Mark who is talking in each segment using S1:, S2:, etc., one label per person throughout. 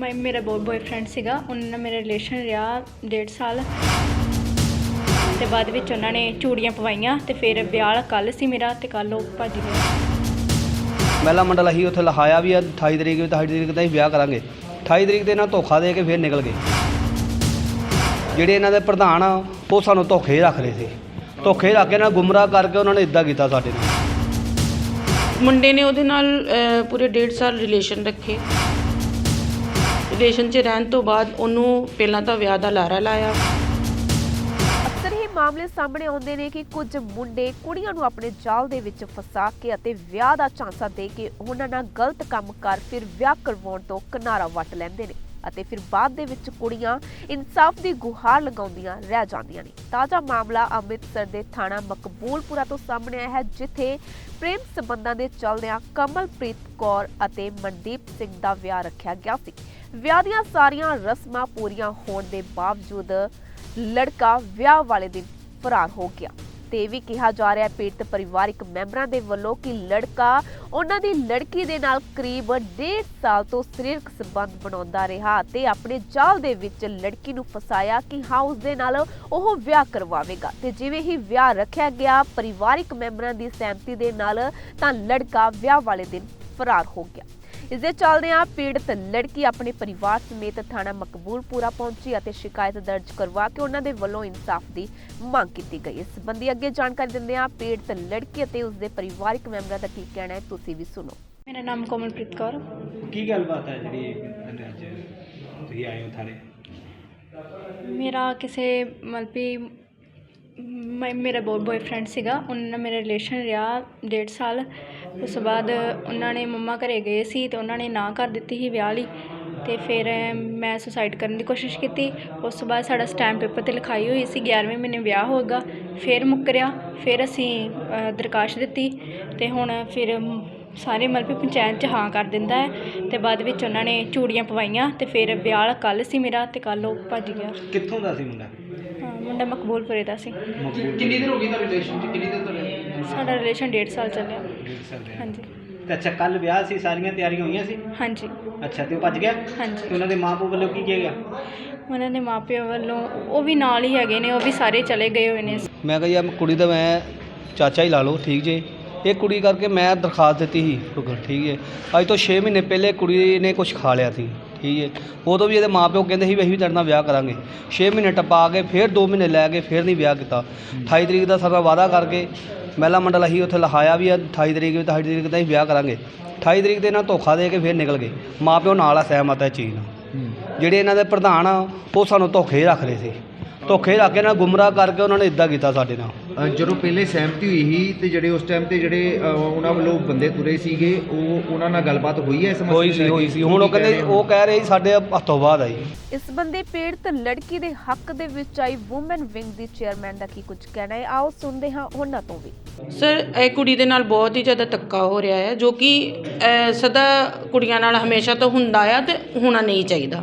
S1: ਮੈਂ ਮੇਰਾ ਬੋ ਬॉयਫ੍ਰੈਂਡ ਸੀਗਾ ਉਹਨਾਂ ਨਾਲ ਮੇਰਾ ਰਿਲੇਸ਼ਨ ਰਿਹਾ ਡੇਢ ਸਾਲ। ਤੇ ਬਾਅਦ ਵਿੱਚ ਉਹਨਾਂ ਨੇ ਚੂੜੀਆਂ ਪਵਾਈਆਂ ਤੇ ਫਿਰ ਵਿਆਹ ਕੱਲ ਸੀ ਮੇਰਾ ਤੇ ਕੱਲ ਉਹ ਭੱਜ ਗਿਆ
S2: ਮਹਿਲਾ ਮੰਡਲ ਅਸੀਂ ਉੱਥੇ ਲਿਖਾਇਆ ਵੀ ਆ 28 ਤਰੀਕ ਵੀ 28 ਤਰੀਕ ਦਾ ਹੀ ਵਿਆਹ ਕਰਾਂਗੇ। 28 ਤਰੀਕ ਤੇ ਇਹਨਾਂ ਧੋਖਾ ਦੇ ਕੇ ਫਿਰ ਨਿਕਲ ਗਏ। ਜਿਹੜੇ ਇਹਨਾਂ ਦੇ ਪ੍ਰਧਾਨ ਆ ਉਹ ਸਾਨੂੰ ਧੋਖੇ ਰੱਖ ਰਹੇ ਸੀ। ਧੋਖੇ ਰੱਖ ਕੇ ਨਾ ਗੁੰਮਰਾਹ ਕਰਕੇ ਉਹਨਾਂ ਨੇ ਇਦਾਂ ਕੀਤਾ ਸਾਡੇ ਨਾਲ।
S3: ਮੁੰਡੇ ਨੇ ਉਹਦੇ ਨਾਲ ਅਹ, ਪੂਰੇ ਡੇਢ ਸਾਲ ਰਿਲੇਸ਼ਨ ਰੱਖੇ। ਰਿਲੇਸ਼ਨ 'ਚ ਰਹਿਣ ਤੋਂ ਬਾਅਦ ਉਹਨੂੰ ਪਹਿਲਾਂ ਤਾਂ ਵਿਆਹ ਦਾ ਲਾਰਾ ਲਾਇਆ।
S4: ਅਕਸਰ ਇਹ ਮਾਮਲੇ ਸਾਹਮਣੇ ਆਉਂਦੇ ਨੇ ਕਿ ਕੁਝ ਮੁੰਡੇ ਕੁੜੀਆਂ ਨੂੰ ਆਪਣੇ ਜਾਲ ਦੇ ਵਿੱਚ ਫਸਾ ਕੇ ਅਤੇ ਵਿਆਹ ਦਾ ਝਾਂਸਾ ਦੇ ਕੇ ਉਹਨਾਂ ਨਾਲ ਗਲਤ ਕੰਮ ਕਰ ਫਿਰ ਵਿਆਹ ਕਰਵਾਉਣ ਤੋਂ ਕਿਨਾਰਾ ਵੱਟ ਲੈਂਦੇ ਨੇ। ਅਤੇ ਫਿਰ ਬਾਅਦ ਦੇ ਵਿੱਚ ਕੁੜੀਆਂ ਇਨਸਾਫ ਦੀ ਗੁਹਾਰ ਲਗਾਉਂਦੀਆਂ ਰਹਿ ਜਾਂਦੀਆਂ ਨੇ। ਤਾਜ਼ਾ ਮਾਮਲਾ ਅੰਮ੍ਰਿਤਸਰ ਦੇ ਥਾਣਾ ਮਕਬੂਲਪੁਰਾ ਤੋਂ ਸਾਹਮਣੇ ਆਇਆ ਹੈ, ਜਿੱਥੇ ਪ੍ਰੇਮ ਸਬੰਧਾਂ ਦੇ ਚੱਲਦਿਆਂ ਕਮਲਪ੍ਰੀਤ ਕੌਰ ਅਤੇ ਮਨਦੀਪ ਸਿੰਘ ਦਾ ਵਿਆਹ ਰੱਖਿਆ ਗਿਆ ਸੀ। ਵਿਆਹ ਦੀਆਂ ਸਾਰੀਆਂ ਰਸਮਾਂ ਪੂਰੀਆਂ ਹੋਣ ਦੇ ਬਾਵਜੂਦ ਲੜਕਾ ਵਿਆਹ ਵਾਲੇ ਦਿਨ ਫਰਾਰ ਹੋ ਗਿਆ। ਤੇ ਵੀ ਕਿਹਾ ਜਾ ਰਿਹਾ ਪੀੜਤ ਪਰਿਵਾਰਕ ਮੈਂਬਰਾਂ ਦੇ ਵੱਲੋਂ ਕਿ ਲੜਕਾ ਉਹਨਾਂ ਦੀ ਲੜਕੀ ਦੇ ਨਾਲ ਕਰੀਬ 1.5 ਸਾਲ ਤੋਂ ਸਰੀਰਕ ਸੰਬੰਧ ਬਣਾਉਂਦਾ ਰਿਹਾ ਤੇ ਆਪਣੇ ਜਾਲ ਦੇ ਵਿੱਚ ਲੜਕੀ ਨੂੰ ਫਸਾਇਆ ਕਿ ਹਾਂ, ਉਸ ਦੇ ਨਾਲ ਉਹ ਵਿਆਹ ਕਰਵਾਵੇਗਾ। ਤੇ ਜਿਵੇਂ ਹੀ ਵਿਆਹ ਰੱਖਿਆ ਗਿਆ, ਪਰਿਵਾਰਿਕ ਮੈਂਬਰਾਂ ਦੀ ਸਹਿਮਤੀ ਦੇ ਨਾਲ ਤਾਂ ਲੜਕਾ ਵਿਆਹ ਵਾਲੇ ਦਿਨ ਫਰਾਰ ਹੋ ਗਿਆ। ਇਸ ਦੇ ਚੱਲਦਿਆਂ ਪੀੜਤ ਲੜਕੀ ਆਪਣੇ ਪਰਿਵਾਰ ਸਮੇਤ ਥਾਣਾ ਮਕਬੂਲਪੁਰਾ ਪਹੁੰਚੀ ਅਤੇ ਸ਼ਿਕਾਇਤ ਦਰਜ ਕਰਵਾ ਕੇ ਉਹਨਾਂ ਦੇ ਵੱਲੋਂ ਇਨਸਾਫ ਦੀ ਮੰਗ ਕੀਤੀ ਗਈ। ਇਸ ਸੰਬੰਧੀ ਅੱਗੇ ਜਾਣਕਾਰੀ ਦਿੰਦਿਆਂ ਪੀੜਤ ਲੜਕੀ ਅਤੇ ਉਸ ਦੇ ਪਰਿਵਾਰਕ ਮੈਂਬਰਾਂ ਦਾ ਕੀ ਕਹਿਣਾ ਹੈ ਤੁਸੀਂ ਵੀ ਸੁਣੋ।
S1: ਮੇਰਾ ਨਾਮ ਕੋਮਲਪ੍ਰੀਤ ਕੌਰ।
S5: ਕੀ ਗੱਲਬਾਤ ਹੈ ਜਿਹੜੀ ਅੱਜ ਤੁਸੀਂ ਆਏ ਹੋ ਥਾਣੇ?
S1: ਮੇਰਾ ਕਿਸੇ ਮਤਲਬ ਵੀ ਮੈਂ ਮੇਰਾ ਬੋ ਬॉयਫ੍ਰੈਂਡ ਸੀਗਾ। ਉਹਨਾਂ ਨਾਲ ਮੇਰਾ ਰਿਲੇਸ਼ਨ ਰਿਹਾ ਡੇਢ ਸਾਲ। ਉਸ ਤੋਂ ਬਾਅਦ ਉਹਨਾਂ ਨੇ ਮੰਮਾ ਘਰੇ ਗਏ ਸੀ ਤੇ ਉਹਨਾਂ ਨੇ ਨਾ ਕਰ ਦਿੱਤੀ ਸੀ ਵਿਆਹ ਲਈ ਤੇ ਫਿਰ ਮੈਂ ਸੁਸਾਈਡ ਕਰਨ ਦੀ ਕੋਸ਼ਿਸ਼ ਕੀਤੀ। ਉਸ ਤੋਂ ਬਾਅਦ ਸਾਡਾ ਸਟੈਂਪ ਪੇਪਰ ਤੇ ਲਿਖਾਈ ਹੋਈ ਸੀ 11ਵੇਂ ਮਹੀਨੇ ਵਿਆਹ ਹੋਗਾ ਫਿਰ ਮੁੱਕਰਿਆ ਫਿਰ ਅਸੀਂ ਅ, ਦਰਖਾਸਤ ਦਿੱਤੀ ਤੇ ਹੁਣ ਫਿਰ ਸਾਰੇ ਮਤਲਬ ਪੰਚਾਇਤ ਚ ਹਾਂ ਕਰ ਦਿੰਦਾ ਹੈ ਤੇ ਬਾਅਦ ਵਿੱਚ ਉਹਨਾਂ ਨੇ ਚੂੜੀਆਂ ਪਵਾਈਆਂ ਤੇ ਫਿਰ ਵਿਆਹ ਕੱਲ ਸੀ ਮੇਰਾ ਤੇ ਕੱਲ ਉਹ ਭੱਜ ਗਿਆ।
S5: ਕਿੱਥੋਂ ਦਾ ਸੀ ਮੁੰਡਾ?
S1: ਹਾਂ, ਮੁੰਡਾ ਮਕਬੂਲਪੁਰੇ ਦਾ ਸੀ।
S5: ਕਿੰਨੀ ਦੇਰ ਹੋ ਗਈ ਤਾਂ ਰਿਲੇਸ਼ਨ ਚ? ਕਿੰਨੀ ਦੇਰ ਤੋਂ ਰਹੇ
S1: ਸਾਡਾ ਰਿਲੇਸ਼ਨ ਡੇਢ ਸਾਲ ਚੱਲਿਆ।
S5: ਡੇਢ ਸਾਲ ਰਿਹਾ।
S1: ਹਾਂਜੀ।
S5: ਤੇ ਅੱਛਾ ਕੱਲ ਵਿਆਹ ਸੀ ਸਾਰੀਆਂ ਤਿਆਰੀਆਂ ਹੋਈਆਂ ਸੀ?
S1: ਹਾਂਜੀ।
S5: ਅੱਛਾ ਤੇ ਉਹ ਭੱਜ ਗਿਆ? ਤੇ
S1: ਹਾਂਜੀ
S5: ਉਹਨਾਂ ਦੇ ਮਾਪੇ ਵੱਲੋਂ ਕੀ ਕਿਹਾ ਗਿਆ?
S1: ਉਹਨਾਂ ਦੇ ਮਾਪਿਆਂ ਵੱਲੋਂ ਉਹ ਵੀ ਨਾਲ ਹੀ ਹੈਗੇ ਨੇ ਉਹ ਵੀ ਸਾਰੇ ਚਲੇ ਗਏ ਹੋਏ ਨੇ।
S2: ਮੈਂ ਕਿਹਾ ਯਾਰ ਕੁੜੀ ਦਾ ਮੈਂ ਚਾਚਾ ਹੀ ਲਾ ਲਓ ਠੀਕ ਜੇ। ਇਹ ਕੁੜੀ ਕਰਕੇ ਮੈਂ ਦਰਖਾਸਤ ਦਿੱਤੀ ਸੀ ਸ਼ੁਕਰ ਠੀਕ ਹੈ ਅੱਜ ਤੋਂ 6 ਮਹੀਨੇ ਪਹਿਲੇ ਕੁੜੀ ਨੇ ਕੁਝ ਖਾ ਲਿਆ ਸੀ ਠੀਕ ਹੈ ਉਦੋਂ ਵੀ ਇਹਦੇ ਮਾਪਿਓ ਕਹਿੰਦੇ ਸੀ ਵੀ ਅਸੀਂ ਵੀ ਤੇਰੇ ਨਾਲ ਵਿਆਹ ਕਰਾਂਗੇ। 6 ਮਹੀਨੇ ਟੱਪਾ ਕੇ ਫਿਰ 2 ਮਹੀਨੇ ਲੈ ਕੇ ਫਿਰ ਨਹੀਂ ਵਿਆਹ ਕੀਤਾ। 28 ਤਰੀਕ ਦਾ ਸਾਡਾ ਵਾਅਦਾ ਕਰਕੇ ਮਹਿਲਾ ਮੰਡਲ ਅਸੀਂ ਉੱਥੇ ਲਿਖਾਇਆ ਵੀ ਆ 28 ਤਰੀਕ ਵੀ 28 ਤਰੀਕ ਦਾ ਹੀ ਵਿਆਹ ਕਰਾਂਗੇ। 28 ਤਰੀਕ ਤੇ ਇਹਨਾਂ ਧੋਖਾ ਦੇ ਕੇ ਫਿਰ ਨਿਕਲ ਗਏ। ਮਾਪਿਓ ਨਾਲ ਆ ਸਹਿਮਤ ਹੈ ਚੀਜ਼ ਨਾਲ। ਜਿਹੜੇ ਇਹਨਾਂ ਦੇ ਪ੍ਰਧਾਨ ਆ ਉਹ ਸਾਨੂੰ ਧੋਖੇ ਰੱਖ ਰਹੇ ਸੀ। ਧੋਖੇ ਰੱਖ ਕੇ ਨਾ ਗੁੰਮਰਾਹ ਕਰਕੇ ਉਹਨਾਂ ਨੇ ਇਦਾਂ ਕੀਤਾ ਸਾਡੇ ਨਾਲ।
S6: ਅ, ਜਦੋਂ ਪਹਿਲੇ ਸਹਿਮਤੀ ਹੋਈ ਸੀ ਤੇ ਜਿਹੜੇ ਉਸ ਟਾਈਮ ਤੇ ਜਿਹੜੇ ਅ, ਉਹਨਾਂ ਵੱਲੋਂ ਬੰਦੇ ਤੁਰੇ ਸੀਗੇ ਉਹ ਉਹਨਾਂ ਨਾਲ ਗੱਲਬਾਤ ਹੋਈ ਹੈ ਇਸ ਮਸਲੇ
S2: ਹੋਈ ਸੀ
S6: ਲੈ
S2: ਹੋਈ? ਸੀ। ਹੁਣ ਉਹ
S6: ਕੀ ਕਹਿ
S2: ਕਹਿੰਦੇ ਉਹ ਕਹਿ ਰਹੇ ਸੀ ਸਾਡੇ ਹੱਥੋਂ ਬਾਅਦ ਆਈ।
S4: ਇਸ ਸੰਬੰਧੀ ਪੀੜਤ ਲੜਕੀ ਦੇ ਹੱਕ ਦੇ ਵਿੱਚ ਆਈ ਔਮਨ ਵਿੰਗ ਦੀ ਚੇਅਰਮੈਨ ਦਾ ਕੀ ਕੁਝ ਕਹਿਣਾ ਹੈ? ਆਓ ਸੁਣਦੇ ਹਾਂ ਉਹਨਾਂ ਤੋਂ ਵੀ।
S3: ਸਰ ਇਹ ਕੁੜੀ ਦੇ ਨਾਲ ਬਹੁਤ ਹੀ ਜ਼ਿਆਦਾ ਧੱਕਾ ਹੋ ਰਿਹਾ ਹੈ ਜੋ ਕਿ ਅਹ, ਸਦਾ ਕੁੜੀਆਂ ਨਾਲ ਹਮੇਸ਼ਾ ਤੋਂ ਹੁੰਦਾ ਆ ਤੇ ਹੋਣਾ ਨਹੀਂ ਚਾਹੀਦਾ।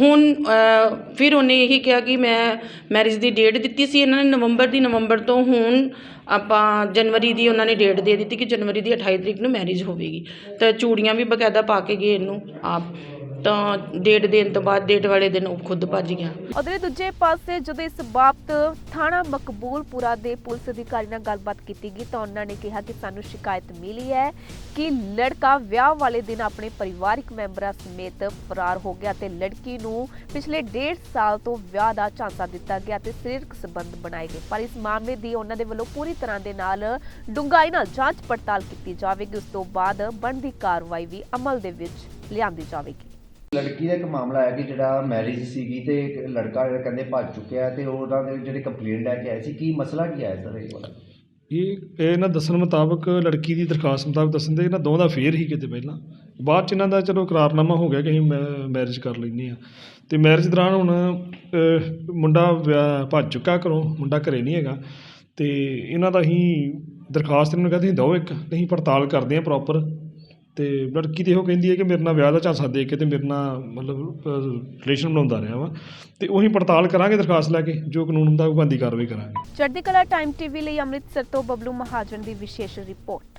S3: ਹੁਣ ਫਿਰ ਉਹਨੇ ਇਹੀ ਕਿਹਾ ਕਿ ਮੈਂ ਮੈਰਿਜ ਦੀ ਡੇਟ ਦਿੱਤੀ ਸੀ ਇਹਨਾਂ ਨੇ, ਨਵੰਬਰ ਦੀ, ਨਵੰਬਰ ਤੋਂ ਹੁਣ ਆਪਾਂ ਜਨਵਰੀ ਦੀ ਉਹਨਾਂ ਨੇ ਡੇਟ ਦੇ ਦਿੱਤੀ ਕਿ ਜਨਵਰੀ ਦੀ 28 ਤਰੀਕ ਨੂੰ ਮੈਰਿਜ ਹੋਵੇਗੀ। ਤਾਂ ਚੂੜੀਆਂ ਵੀ ਬਕਾਇਦਾ ਪਾ ਕੇ ਗਏ ਇਹਨੂੰ, ਆਪ। ਤਾਂ ਡੇਟ ਦੇਣ ਤੋਂ ਬਾਅਦ ਡੇਟ ਵਾਲੇ ਦਿਨ ਉਹ ਖੁਦ ਭੱਜ ਗਿਆ।
S4: ਉਧਰੇ ਦੂਜੇ ਪਾਸੇ ਜਦੋਂ ਇਸ ਬਾਬਤ ਥਾਣਾ ਮਕਬੂਲਪੁਰਾ ਦੇ ਪੁਲਿਸ ਅਧਿਕਾਰੀ ਨਾਲ ਗੱਲਬਾਤ ਕੀਤੀ ਗਈ ਤਾਂ ਉਹਨਾਂ ਨੇ ਕਿਹਾ ਕਿ ਸਾਨੂੰ ਸ਼ਿਕਾਇਤ ਮਿਲੀ ਹੈ ਕਿ ਲੜਕਾ ਵਿਆਹ ਵਾਲੇ ਦਿਨ ਆਪਣੇ ਪਰਿਵਾਰਕ ਮੈਂਬਰਾਂ ਸਮੇਤ ਫਰਾਰ ਹੋ ਗਿਆ ਤੇ ਲੜਕੀ ਨੂੰ ਪਿਛਲੇ ਡੇਢ ਸਾਲ ਤੋਂ ਵਿਆਹ ਦਾ ਝਾਂਸਾ ਦਿੱਤਾ ਗਿਆ ਤੇ ਸਰੀਰਕ ਸੰਬੰਧ ਬਣਾਏ ਗਏ। ਪਰ ਇਸ ਮਾਮਲੇ ਦੀ ਉਹਨਾਂ ਦੇ ਵੱਲੋਂ ਪੂਰੀ ਤਰ੍ਹਾਂ ਦੇ ਨਾਲ ਡੂੰਘਾਈ ਨਾਲ ਜਾਂਚ ਪੜਤਾਲ ਕੀਤੀ ਜਾਵੇਗੀ। ਉਸ ਤੋਂ ਬਾਅਦ ਬਣਦੀ ਕਾਰਵਾਈ ਵੀ ਅਮਲ ਦੇ ਵਿੱਚ ਲਿਆਂਦੀ ਜਾਵੇਗੀ।
S6: ਲੜਕੀ ਦਾ ਇੱਕ ਮਾਮਲਾ ਹੈ ਕਿ ਜਿਹੜਾ ਮੈਰਿਜ ਸੀਗੀ ਤੇ ਇੱਕ ਲੜਕਾ ਜਿਹੜਾ ਕਹਿੰਦੇ ਭੱਜ ਚੁੱਕਿਆ ਤੇ ਉਹਨਾਂ ਦੇ ਜਿਹੜੇ ਕੰਪਲੇਂਟ ਲੈ ਕੇ ਆਏ ਸੀ ਕੀ ਮਸਲਾ ਕੀ ਆਇਆ ਸਰ ਇਹ ਵਾਲਾ?
S7: ਇਹ ਇਹਨਾਂ ਦੱਸਣ ਮੁਤਾਬਕ ਲੜਕੀ ਦੀ ਦਰਖਾਸਤ ਮੁਤਾਬਕ ਦੱਸਣ ਦੇ ਇਹਨਾਂ ਦੋਵਾਂ ਦਾ ਫੇਰ ਹੀ ਕਿਤੇ ਪਹਿਲਾਂ। ਬਾਅਦ ਚ ਇਹਨਾਂ ਦਾ ਚਲੋ ਇਕਰਾਰਨਾਮਾ ਹੋ ਗਿਆ ਕਿ ਅਸੀਂ ਮੈਰਿਜ ਕਰ ਲੈਂਦੇ ਆ ਤੇ ਮੈਰਿਜ ਦੌਰਾਨ ਹੁਣ ਅਹ, ਮੁੰਡਾ ਵਿਆਹ- ਭੱਜ ਚੁੱਕਾ ਘਰੋਂ ਮੁੰਡਾ ਘਰੇ ਨਹੀਂ ਹੈਗਾ। ਤੇ ਇਹਨਾਂ ਦਾ ਅਸੀਂ ਦਰਖਾਸਤ ਇਹਨਾਂ ਨੂੰ ਕਹਿੰਦੇ ਦਿਓ ਇੱਕ ਅਸੀਂ ਪੜਤਾਲ ਕਰਦੇ ਆ ਪ੍ਰੋਪਰ ਤੇ ਲੜਕੀ ਤੇ ਇਹੋ ਕਹਿੰਦੀ ਹੈ ਕਿ ਮੇਰੇ ਨਾਲ ਵਿਆਹ ਦਾ ਝਾਂਸਾ ਦੇ ਕੇ ਤੇ ਮੇਰੇ ਨਾਲ ਮਤਲਬ ਰਿਲੇਸ਼ਨ ਬਣਾਉਂਦਾ ਰਿਹਾ ਵਾ। ਤੇ ਉਹੀ ਪੜਤਾਲ ਕਰਾਂਗੇ ਦਰਖਾਸਤ ਲੈ ਕੇ, ਜੋ ਕਾਨੂੰਨ ਹੁੰਦਾ ਉਹ ਬੰਦੀ ਕਾਰਵਾਈ ਕਰਾਂਗੇ।
S4: ਚੜ੍ਹਦੀ ਕਲਾ ਟਾਈਮ ਟੀਵੀ ਲਈ ਅੰਮ੍ਰਿਤਸਰ ਤੋਂ ਬਬਲੂ ਮਹਾਜਨ ਦੀ ਵਿਸ਼ੇਸ਼ ਰਿਪੋਰਟ।